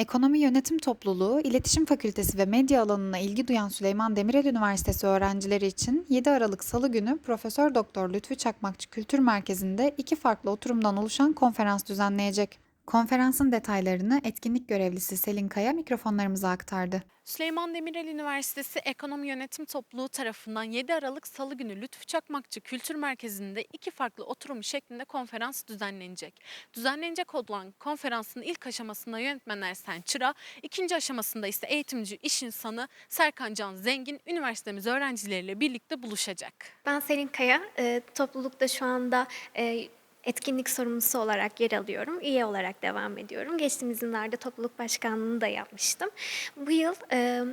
Ekonomi Yönetim Topluluğu, İletişim Fakültesi ve Medya alanına ilgi duyan Süleyman Demirel Üniversitesi öğrencileri için 7 Aralık Salı günü Profesör Doktor Lütfü Çakmakçı Kültür Merkezi'nde iki farklı oturumdan oluşan konferans düzenleyecek. Konferansın detaylarını etkinlik görevlisi Selin Kaya mikrofonlarımıza aktardı. Süleyman Demirel Üniversitesi Ekonomi Yönetim Topluluğu tarafından 7 Aralık Salı günü Lütfü Çakmakçı Kültür Merkezi'nde iki farklı oturum şeklinde konferans düzenlenecek. Düzenlenecek olan konferansın ilk aşamasında yönetmen Ersen Çıra, ikinci aşamasında ise eğitimci iş insanı Serkan Can Zengin üniversitemiz öğrencileriyle birlikte buluşacak. Ben Selin Kaya, e, toplulukta şu anda e, etkinlik sorumlusu olarak yer alıyorum. Üye olarak devam ediyorum. Geçtiğimiz yıllarda topluluk başkanlığını da yapmıştım. Bu yıl e,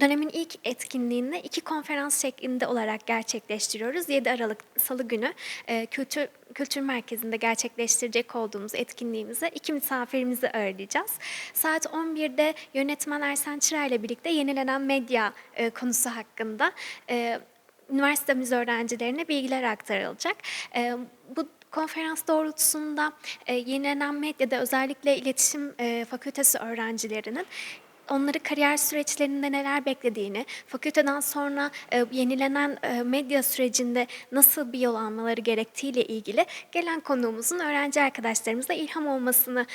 dönemin ilk etkinliğini iki konferans şeklinde olarak gerçekleştiriyoruz. 7 Aralık Salı günü e, Kültür Kültür Merkezi'nde gerçekleştirecek olduğumuz etkinliğimize iki misafirimizi ağırlayacağız. Saat 11'de yönetmen Ersen Çıra ile birlikte yenilenen medya e, konusu hakkında e, üniversitemiz öğrencilerine bilgiler aktarılacak. E, bu konferans doğrultusunda e, yenilenen medyada özellikle iletişim e, fakültesi öğrencilerinin onları kariyer süreçlerinde neler beklediğini, fakülteden sonra e, yenilenen medya sürecinde nasıl bir yol almaları gerektiğiyle ilgili gelen konuğumuzun öğrenci arkadaşlarımıza ilham olmasını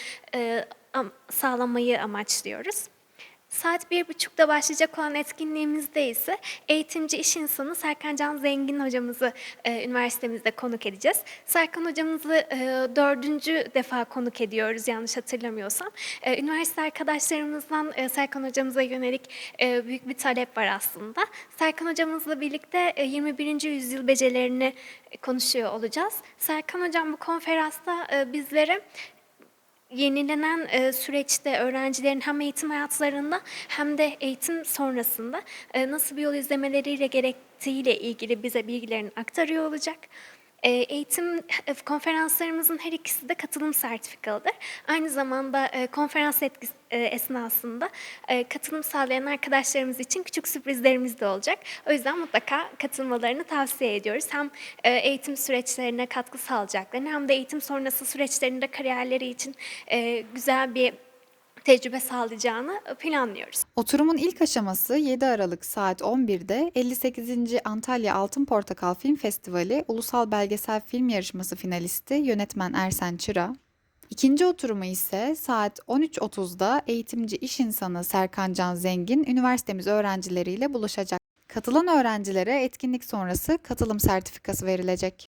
am- sağlamayı amaçlıyoruz. Saat bir buçukta başlayacak olan etkinliğimizde ise eğitimci iş insanı Serkan Can Zengin hocamızı e, üniversitemizde konuk edeceğiz. Serkan hocamızı e, dördüncü defa konuk ediyoruz yanlış hatırlamıyorsam. E, üniversite arkadaşlarımızdan e, Serkan hocamıza yönelik e, büyük bir talep var aslında. Serkan hocamızla birlikte e, 21. yüzyıl becerilerini konuşuyor olacağız. Serkan hocam bu konferansta e, bizlere yenilenen e, süreçte öğrencilerin hem eğitim hayatlarında hem de eğitim sonrasında e, nasıl bir yol izlemeleriyle gerektiğiyle ilgili bize bilgilerini aktarıyor olacak. E, eğitim e, konferanslarımızın her ikisi de katılım sertifikalıdır. Aynı zamanda e, konferans etkisi, e, esnasında katılım sağlayan arkadaşlarımız için küçük sürprizlerimiz de olacak. O yüzden mutlaka katılmalarını tavsiye ediyoruz. Hem eğitim süreçlerine katkı sağlayacaklarını hem de eğitim sonrası süreçlerinde kariyerleri için güzel bir tecrübe sağlayacağını planlıyoruz. Oturumun ilk aşaması 7 Aralık saat 11'de 58. Antalya Altın Portakal Film Festivali Ulusal Belgesel Film Yarışması finalisti yönetmen Ersen Çıra. İkinci oturumu ise saat 13.30'da eğitimci iş insanı Serkan Can Zengin üniversitemiz öğrencileriyle buluşacak. Katılan öğrencilere etkinlik sonrası katılım sertifikası verilecek.